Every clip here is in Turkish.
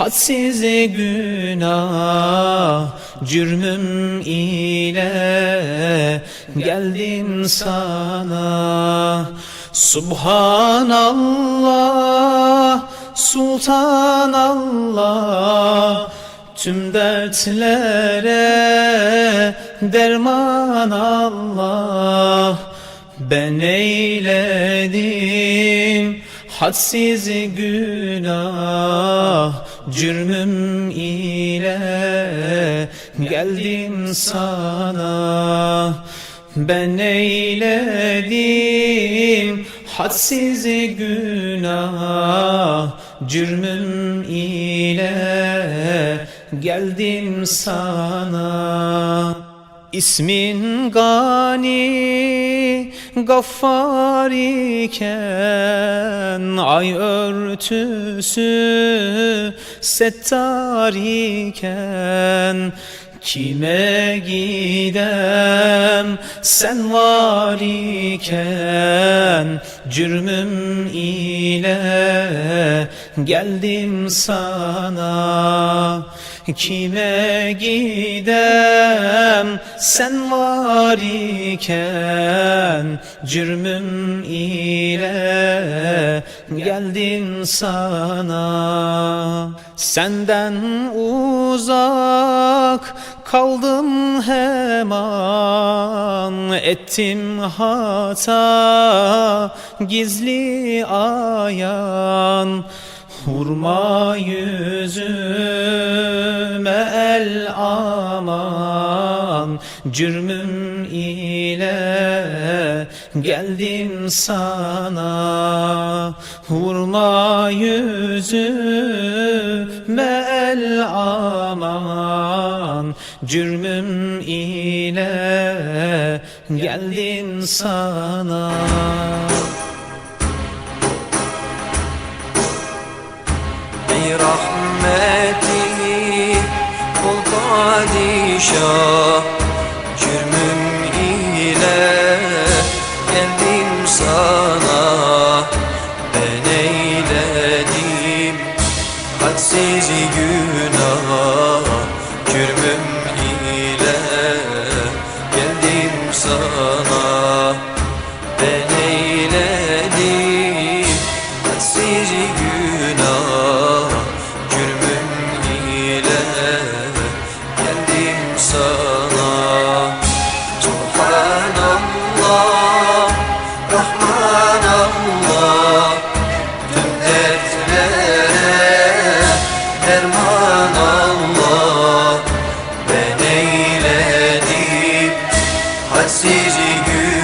hadsiz günah Cürmüm ile geldim sana. Subhanallah, Sultanallah Tüm dertlere derman Allah. Ben eyledim hadsiz günah Cürmüm ile geldim sana. Ben eyledim hadsiz günah Cürmüm ile geldim sana. İsmin gani gaffar iken Ay örtüsü settar iken Kime gidem? Sen var iken Cürmüm ile geldim sana. Kime gidem? Sen var iken Cürmüm ile geldim sana. Senden uzak kaldım hemen. Ettim hata gizli ayan. Vurma yüzüme el aman. Cürmüm ile geldim sana. Vurma yüzüme el aman Cürmüm ile geldim sana. Ey rahmeti bol padişah Cürmüm ile geldim sana. Ben eyledim hadsiz günah hadsiz günah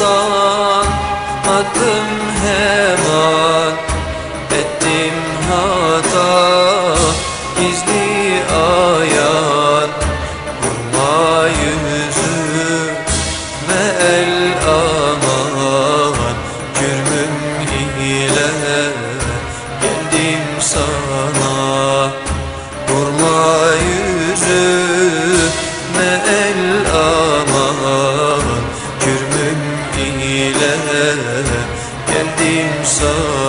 utanmadım hemen Ettim hata. Gizli ayan Vurma yüzüme el aman. Cürmüm ile Geldim sana.